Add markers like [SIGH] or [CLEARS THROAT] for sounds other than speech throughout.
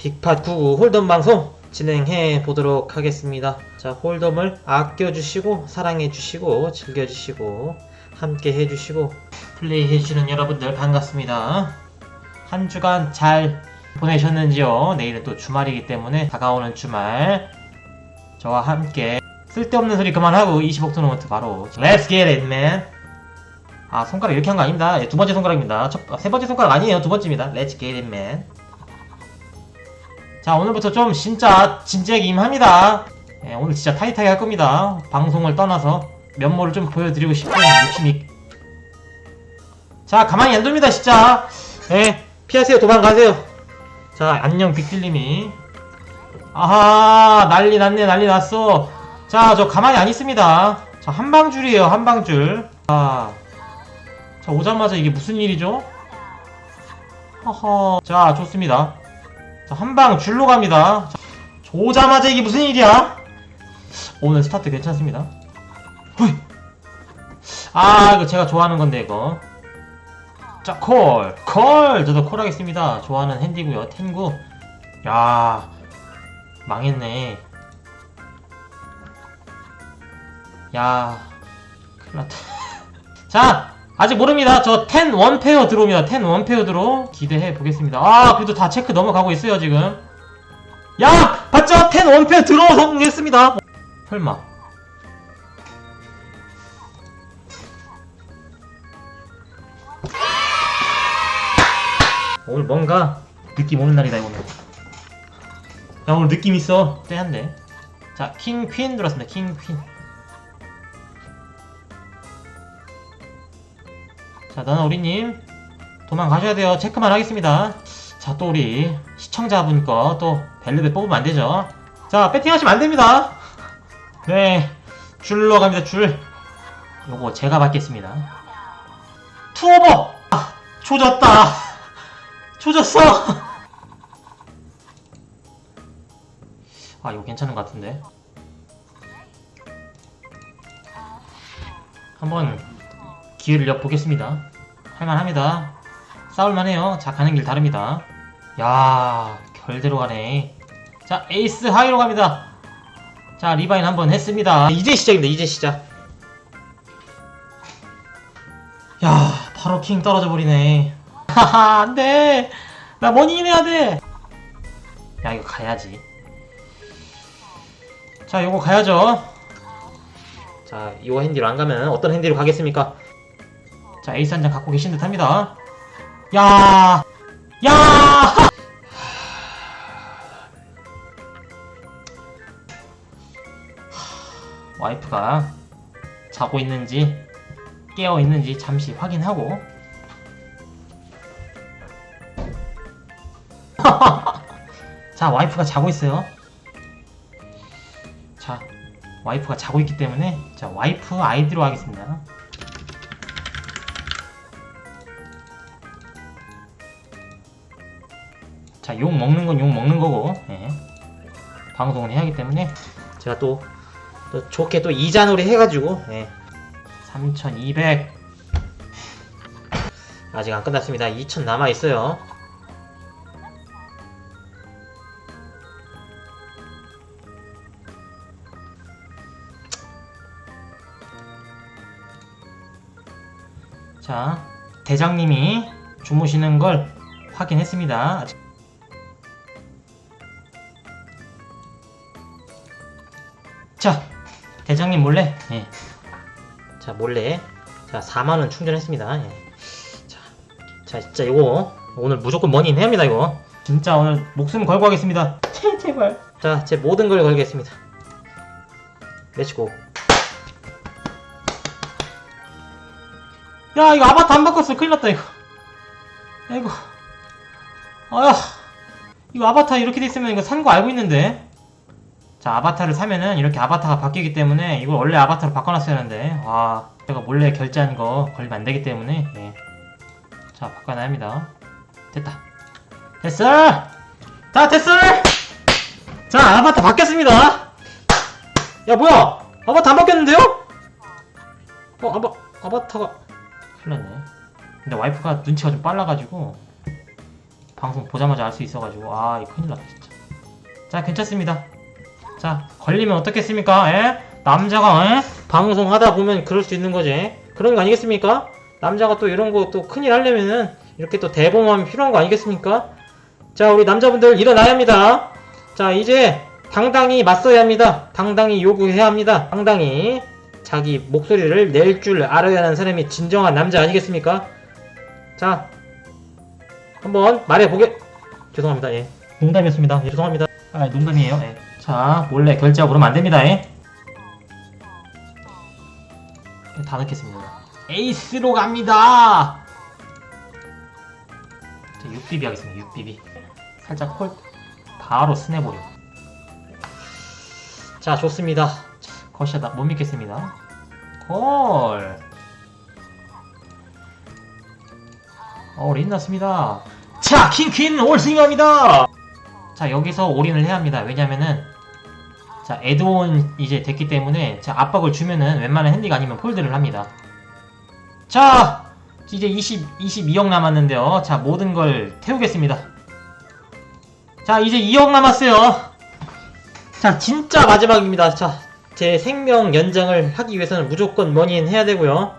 빅팟 99 홀덤 방송 진행해 보도록 하겠습니다. 자, 홀덤을 아껴주시고, 사랑해주시고, 즐겨주시고, 함께 해주시고, 플레이해주시는 여러분들 반갑습니다. 한 주간 잘 보내셨는지요? 내일은 또 주말이기 때문에 다가오는 주말. 저와 함께 쓸데없는 소리 그만하고 20억 토너먼트 바로 Let's get it man. 아 손가락 이렇게 한 거 아닙니다. 예, 두 번째 손가락입니다. 첫, 아, 세 번째 손가락 아니에요. 두 번째입니다. Let's get it man 자 오늘부터 좀 진짜 진지하게 임합니다. 예, 오늘 진짜 타이트하게 할 겁니다. 방송을 떠나서 면모를 좀 보여드리고 싶은 욕심이. 자 가만히 안 둡니다 진짜. 예 피하세요 도망가세요. 자 안녕 빅딜님이. 아하 난리 났네 난리 났어. 자 저 가만히 안 있습니다. 자 한방줄이에요 한방줄. 자, 자 오자마자 이게 무슨 일이죠? 허허. 자 좋습니다 자 한 방 줄로 갑니다 자, 저 오자마자 이게 무슨 일이야 오늘 스타트 괜찮습니다 헐. 아 이거 제가 좋아하는 건데 이거 자, 콜! 콜! 저도 콜 하겠습니다. 좋아하는 핸디고요 텐구. 야, 망했네. 야, 큰일 났다. [LAUGHS] 자, 아직 모릅니다. 저텐 원페어 들어옵니다. 텐 원페어 들어. 기대해 보겠습니다. 아, 그래도 다 체크 넘어가고 있어요, 지금. 야! 봤죠? 텐 원페어 들어 성공했습니다. 설마. 오늘 뭔가 느낌 오는 날이다 오늘 야 오늘 느낌 있어 쎄한데 자 킹 퀸 들었습니다 킹 퀸. 자 너는 우리님 도망가셔야 돼요. 체크만 하겠습니다. 자 또 우리 시청자분 거 또 벨르베 뽑으면 안 되죠? 자 배팅 하시면 안 됩니다. 네 줄로 갑니다 줄. 요거 제가 받겠습니다. 투오버! 아 조졌다. 조졌어! 아, 이거 괜찮은 것 같은데. 한번 기회를 엿보겠습니다. 할만합니다. 싸울만해요. 자, 가는 길 다릅니다. 야, 결대로 가네. 자, 에이스 하이로 갑니다. 자, 리바인 한번 했습니다. 이제 시작입니다. 이제 시작. 야, 바로 킹 떨어져 버리네. 하하 안돼 나 머니인 해야 돼 야 이거 가야지 자 요거 가야죠 자 요거 핸디로 안 가면 어떤 핸디로 가겠습니까 자 에이스 한 장 갖고 계신 듯 합니다 야 야! 와이프가 자고 있는지 깨어 있는지 잠시 확인하고 [LAUGHS] 자, 와이프가 자고 있어요. 자, 와이프가 자고 있기 때문에 자, 와이프 아이디로 하겠습니다. 자, 욕 먹는 건 욕 먹는 거고, 예. 방송은 해야 하기 때문에 제가 또, 또 좋게 또 이자놀이 해가지고, 예. 3200 아직 안 끝났습니다. 2000 남아 있어요. 자, 대장님이 주무시는 걸 확인했습니다. 대장님 몰래, 예. 자, 몰래. 자, 4만원 충전했습니다. 예. 자, 자, 진짜 이거 오늘 무조건 머니 해야 합니다, 이거. 진짜 오늘 목숨 걸고 하겠습니다. [LAUGHS] 제발. 자, 제 모든 걸 걸겠습니다. 렛츠고. 야 이거 아바타 안 바꿨어 큰일 났다 이거 야 이거 아야 이거 아바타 이렇게 돼 있으면 이거 산 거 알고 있는데 자 아바타를 사면은 이렇게 아바타가 바뀌기 때문에 이걸 원래 아바타로 바꿔놨어야 하는데 와 제가 몰래 결제한 거 걸리면 안 되기 때문에 예. 자 바꿔놔야 합니다. 됐다. 됐어! 자 됐어! 자 아바타 바뀌었습니다. 야 뭐야? 아바타 안 바뀌었는데요? 어 아바 아바타가 났네. 근데 와이프가 눈치가 좀 빨라가지고 방송 보자마자 알 수 있어가지고 아 이거 큰일 났다 진짜. 자 괜찮습니다 자 걸리면 어떻겠습니까? 예? 남자가 예? 방송하다 보면 그럴 수 있는 거지. 그런 거 아니겠습니까? 남자가 또 이런 거 또 큰일 하려면은 이렇게 또 대범함이 필요한 거 아니겠습니까? 자 우리 남자분들 일어나야 합니다. 자 이제 당당히 맞서야 합니다. 당당히 요구해야 합니다. 당당히 자기 목소리를 낼 줄 알아야 하는 사람이 진정한 남자 아니겠습니까? 자 한번 말해보게. 죄송합니다. 예. 농담이었습니다. 예, 죄송합니다. 아 농담이에요? 예. 자 몰래 결제하고 그러면 안 됩니다 예. 다 넣겠습니다 에이스로 갑니다 자 6비비 하겠습니다 6비비 살짝 콜 바로 스냅으로 자 좋습니다 거시하다 못 믿겠습니다 콜 어, 올인 났습니다. 자, 킹퀸 올스윙합니다. 자, 여기서 올인을 해야 합니다. 왜냐면은 자, 에드온 이제 됐기 때문에 자, 압박을 주면은 웬만한 핸디가 아니면 폴드를 합니다. 자, 이제 20, 22억 남았는데요. 자, 모든 걸 태우겠습니다. 자, 이제 2억 남았어요. 자, 진짜 마지막입니다. 자, 제 생명 연장을 하기 위해서는 무조건 머니인 해야 되고요.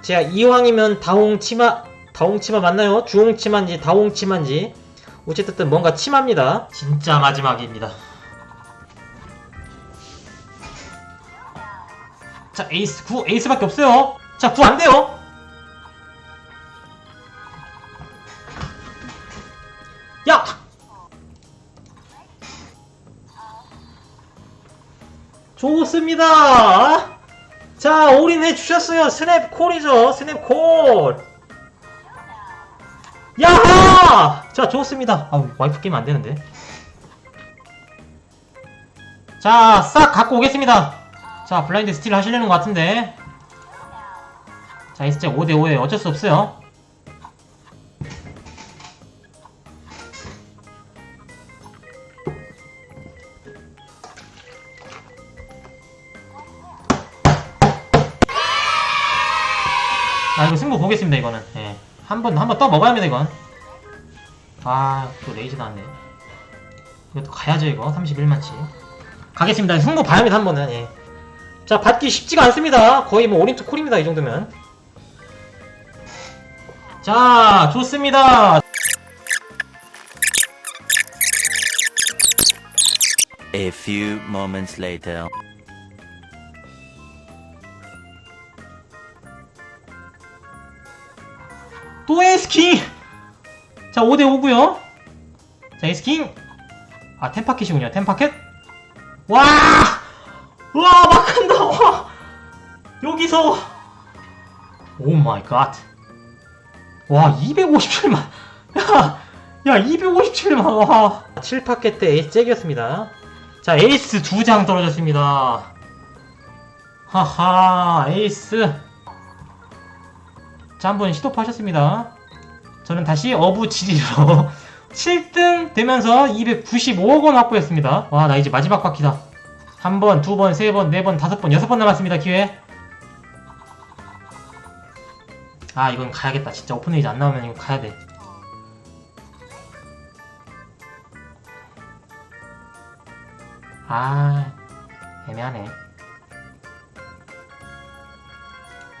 제가 이왕이면 다홍 치마 다홍 치마 맞나요? 주홍 치마인지 다홍 치마인지 어쨌든 뭔가 치마입니다. 진짜 마지막입니다. 자 에이스 9 에이스밖에 없어요. 자9 안 돼요. 야! 좋습니다. 자, 올인해 주셨어요. 스냅 콜이죠. 스냅 콜. 야하! 자, 좋습니다. 아, 와이프 게임 안 되는데. 자, 싹 갖고 오겠습니다. 자, 블라인드 스틸 하시려는 것 같은데. 자, 이 진짜 5대5에 어쩔 수 없어요. 아 이거 승부 보겠습니다 이거는 예. 한번 한번더 먹어야 합니다 이건 아 또 레이즈 나왔네 이것도 가야죠 이거 31만치 가겠습니다 승부 봐야 합니다 한 번은 예. 자 받기 쉽지가 않습니다 거의 뭐 오린트 콜입니다 이 정도면 자 좋습니다 A few moments later. 또 에이스킹! 자, 5대5고요 자, 에이스킹! 아, 템파켓이군요. 템파켓? 와! 와! 여기서! 오 마이 갓. 와, 257만! 야! 야, 257만! 와! 7파켓 때 에이스 잭이었습니다. 자, 에이스 두 장 떨어졌습니다. 하하, 에이스. 자, 한번 시도파 하셨습니다. 저는 다시 어부 7위로 7등 [LAUGHS] 되면서 295억 원 확보했습니다. 와, 나 이제 마지막 바퀴다. 한 번, 두 번, 세 번, 네 번, 다섯 번, 여섯 번 남았습니다, 기회. 아, 이건 가야겠다. 진짜 오픈에이지 안 나오면 이거 가야 돼. 아, 애매하네.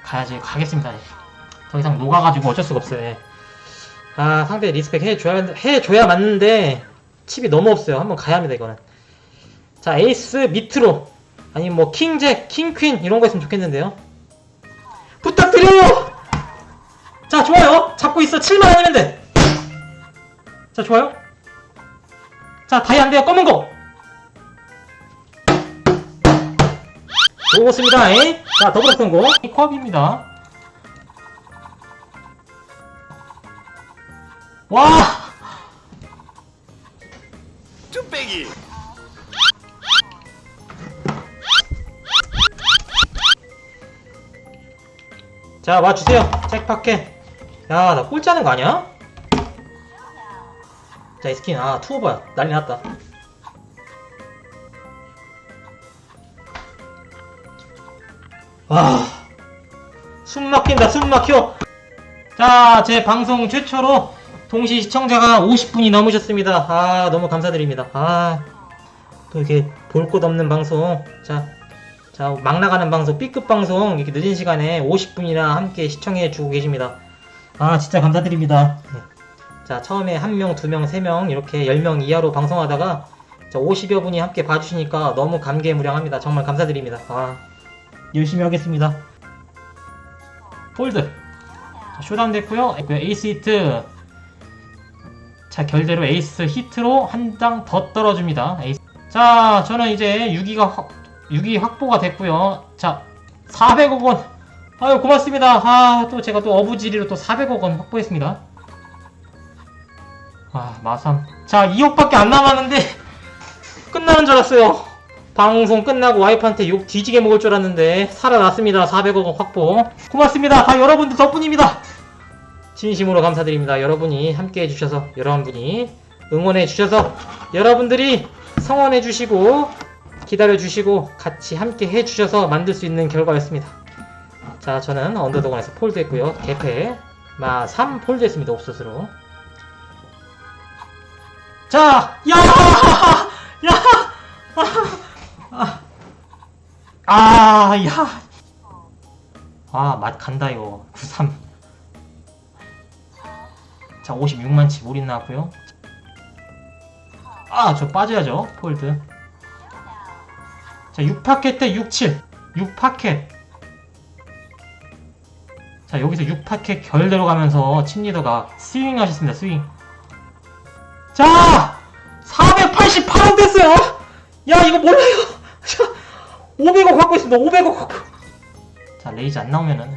가야지, 가겠습니다. 더 이상 녹아가지고 어쩔 수가 없어요. 예. 아 상대 리스펙 해줘야 해줘야 맞는데 칩이 너무 없어요. 한번 가야 합니다 이거는. 자 에이스 밑으로 아니 뭐 킹잭, 킹퀸 이런 거 있으면 좋겠는데요. 부탁드려요. 자 좋아요. 잡고 있어 7만 원이면 돼. 자 좋아요. 자 다이 안 돼요 검은 거. 좋습니다. 에? 자 더블 성공. 이 코업입니다. 와! 뚝배기. 자, 와주세요. 잭파켓. 야, 나 꼴찌하는 거 아니야? 자, 이 스킨. 아, 투오버야. 난리 났다. 와. 숨 막힌다, 숨 막혀. 자, 제 방송 최초로 동시 시청자가 50분이 넘으셨습니다. 아, 너무 감사드립니다. 아, 또 이렇게 볼곳 없는 방송. 자, 자, 막 나가는 방송, B급 방송, 이렇게 늦은 시간에 50분이나 함께 시청해 주고 계십니다. 아, 진짜 감사드립니다. 네. 자, 처음에 한 명, 두 명, 세 명, 이렇게 10명 이하로 방송하다가 자, 50여 분이 함께 봐주시니까 너무 감개무량합니다. 정말 감사드립니다. 아, 열심히 하겠습니다. 폴드. 자, 쇼다운 됐고요. 에이스 히트. 자, 결대로 에이스 히트로 한 장 더 떨어집니다. 에이스. 자, 저는 이제 6위가 확, 6위 확보가 됐고요. 자, 400억 원. 아유, 고맙습니다. 아, 또 제가 또 어부지리로 또 400억 원 확보했습니다. 아, 마삼. 자, 2억밖에 안 남았는데 [LAUGHS] 끝나는 줄 알았어요. 방송 끝나고 와이프한테 욕 뒤지게 먹을 줄 알았는데 살아났습니다. 400억 원 확보. 고맙습니다. 다 여러분들 덕분입니다. 진심으로 감사드립니다. 여러분이 함께 해주셔서 여러분이 응원해 주셔서 여러분들이 성원해 주시고 기다려 주시고 같이 함께 해 주셔서 만들 수 있는 결과였습니다. 자, 저는 언더도건에서 폴드했고요. 개패 마3 폴드했습니다. 옵소스로. 자, 야, 야, 아, 아, 야, 아, 맛 간다 이거 93. 자, 56만치 몰인 나왔고요. 아, 저 빠져야죠. 폴드. 자, 6파켓 대 67. 6파켓. 자, 여기서 6파켓 결대로 가면서 침리더가 스윙 하셨습니다. 스윙. 자! 488원 됐어요! 야, 이거 몰라요! 자, 500억 갖고 있습니다. 500억 갖고. 자, 레이즈 안 나오면은.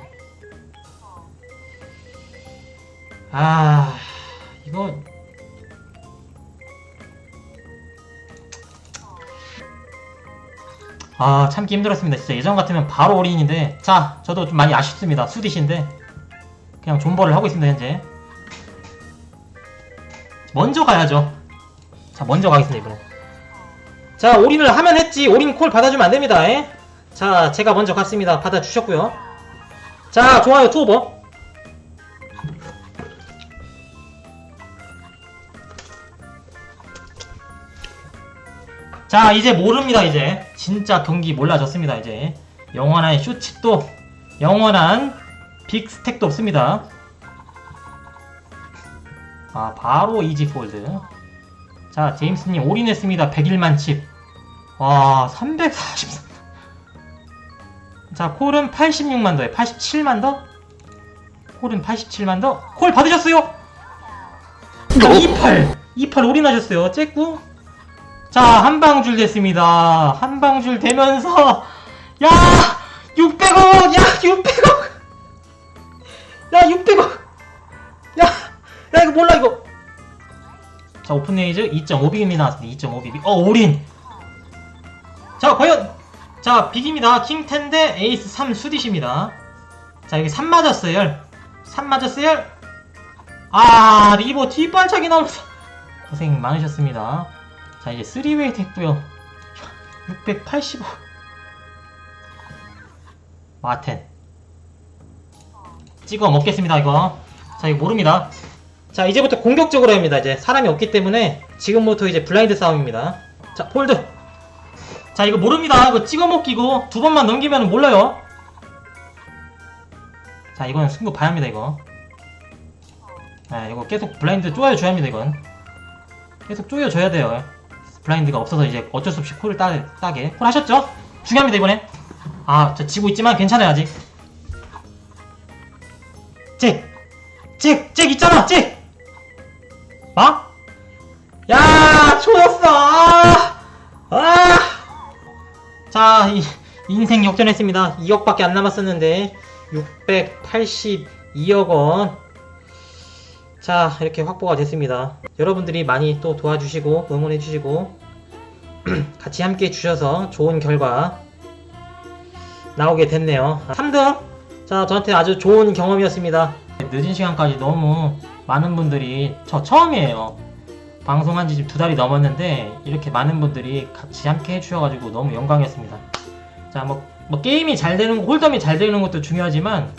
아, 이거. 아, 참기 힘들었습니다. 진짜 예전 같으면 바로 올인인데. 자, 저도 좀 많이 아쉽습니다. 수디신데. 그냥 존버를 하고 있습니다, 현재. 먼저 가야죠. 자, 먼저 가겠습니다, 이번에. 자, 올인을 하면 했지. 올인 콜 받아주면 안 됩니다. 에? 자, 제가 먼저 갔습니다. 받아주셨고요. 자, 좋아요, 투오버. 자, 이제 모릅니다, 이제. 진짜 경기 몰라졌습니다, 이제. 영원한 쇼츠도, 영원한 빅스택도 없습니다. 아, 바로 이지 폴드. 자, 제임스님 올인했습니다. 101만 칩. 와, 343. 자, 콜은 86만 더에 87만 더? 콜은 87만 더? 콜 받으셨어요? 자, 28. 28 올인하셨어요. 째꾸. 자, 한 방줄 됐습니다. 한 방줄 되면서, 야! 600억! 야, 600억! 야, 600억! 야! 야, 이거 몰라, 이거! 자, 오픈레이즈 2.5빅입니다. 나왔습니다. 2.5빅. 어, 올인! 자, 과연! 자, 빅입니다. 킹10 대 에이스 3 수디십니다. 자, 여기 3 맞았어요. 3 맞았어요. 아, 리버 뒷발차기 나오면서. 고생 많으셨습니다. 자, 이제 3웨이 됐고요 680억. 마텐. 찍어 먹겠습니다, 이거. 자, 이거 모릅니다. 자, 이제부터 공격적으로 합니다. 이제 사람이 없기 때문에 지금부터 이제 블라인드 싸움입니다. 자, 폴드. 자, 이거 모릅니다. 이거 찍어 먹기고 두 번만 넘기면 몰라요. 자, 이건 승부 봐야 합니다, 이거. 아, 이거 계속 블라인드 쪼여 줘야 합니다, 이건. 계속 쪼여 줘야 돼요. 블라인드가 없어서 이제 어쩔 수 없이 콜을 따, 따게. 콜 하셨죠? 중요합니다, 이번에. 아, 저 지고 있지만 괜찮아요, 아직. 잭! 잭! 잭 있잖아! 잭! 아? 야! 초였어! 아! 아! 자, 이, 인생 역전했습니다. 2억밖에 안 남았었는데, 682억 원. 자, 이렇게 확보가 됐습니다. 여러분들이 많이 또 도와주시고, 응원해주시고, [CLEARS THROAT] 같이 함께 해주셔서 좋은 결과 나오게 됐네요. 3등! 자, 저한테 아주 좋은 경험이었습니다. 늦은 시간까지 너무 많은 분들이, 저 처음이에요. 방송한 지 지금 두 달이 넘었는데, 이렇게 많은 분들이 같이 함께 해주셔가지고 너무 영광이었습니다. 자, 뭐, 뭐 게임이 잘 되는, 홀덤이 잘 되는 것도 중요하지만,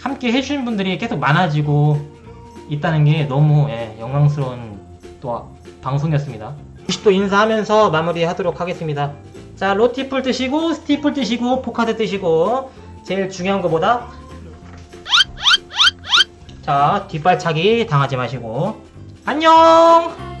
함께 해주신 분들이 계속 많아지고, 있다는 게 너무 예, 영광스러운 또 방송이었습니다. 또 인사하면서 마무리하도록 하겠습니다. 자, 로티풀 뜨시고, 스티플 뜨시고, 포카드 뜨시고, 제일 중요한 것보다 자, 뒷발차기 당하지 마시고, 안녕!